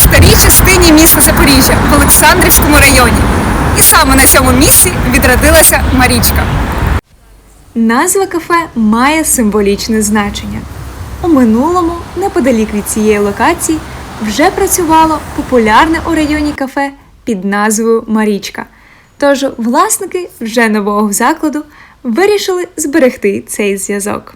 старій частині міста Запоріжжя в Олександрівському районі. І саме на цьому місці відродилася Марічка. Назва кафе має символічне значення. У минулому, неподалік від цієї локації, вже працювало популярне у районі кафе під назвою Марічка. Тож власники вже нового закладу вирішили зберегти цей зв'язок.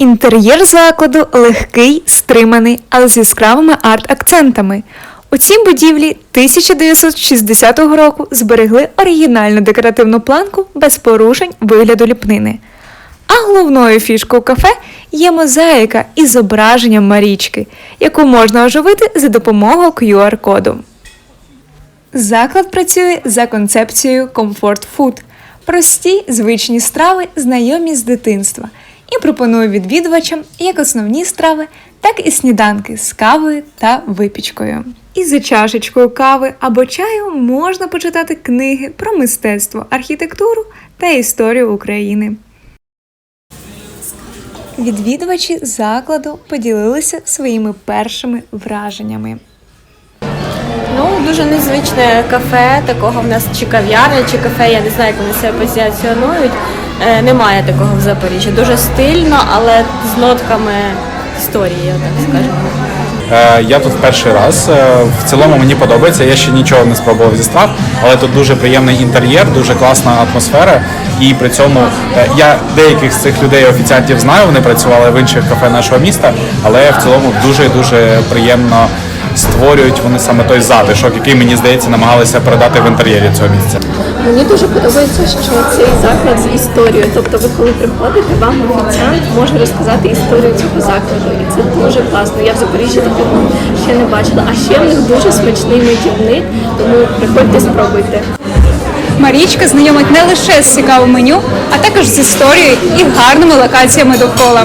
Інтер'єр закладу легкий, стриманий, але з яскравими арт-акцентами. У цій будівлі 1960 року зберегли оригінальну декоративну планку без порушень вигляду ліпнини. А головною фішкою кафе є мозаїка із зображенням Марічки, яку можна оживити за допомогою QR-коду. Заклад працює за концепцією Comfort Food – прості звичні страви, знайомі з дитинства, і пропонує відвідувачам як основні страви, так і сніданки з кавою та випічкою. І за чашечкою кави або чаю можна почитати книги про мистецтво, архітектуру та історію України. Відвідувачі закладу поділилися своїми першими враженнями. Ну, дуже незвичне кафе, такого в нас чи кав'ярня, чи кафе, я не знаю, як вони себе позиціонують. Е, Немає такого в Запоріжжі. Дуже стильно, але з нотками історії, так скажемо. Я тут перший раз. Е, В цілому мені подобається. Я ще нічого не спробував зі страв, але тут дуже приємний інтер'єр, дуже класна атмосфера. І при цьому е, я деяких з цих людей офіціантів знаю. Вони працювали в інших кафе нашого міста, але в цілому дуже дуже приємно створюють вони саме той затишок, який мені здається намагалися передати в інтер'єрі цього місця. Мені дуже подобається, що цей заклад з історією. Тобто, ви коли приходите, вам офіціант може розказати історію цього закладу, і це дуже класно. Я в Запоріжжі такого ще не бачила. А ще в них дуже смачний медівник, тому приходьте, спробуйте. Марічка знайомить не лише з цікавим меню, а також з історією і гарними локаціями довкола.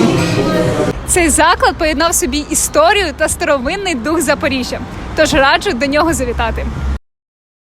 Цей заклад поєднав собі історію та старовинний дух Запоріжжя, тож раджу до нього завітати.